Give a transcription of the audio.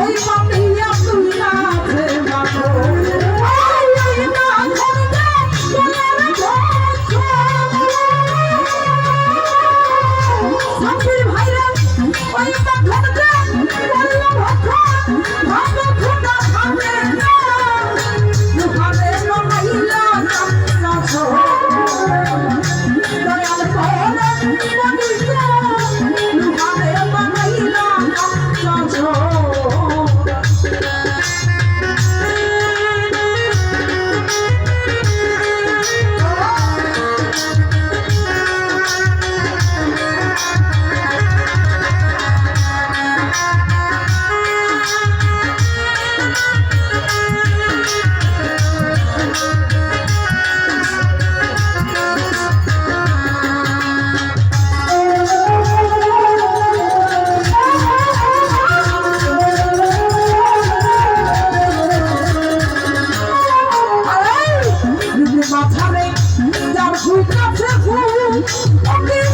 ওই মাতিয়া মাথারে নিদার সুইটা ফুল ওকে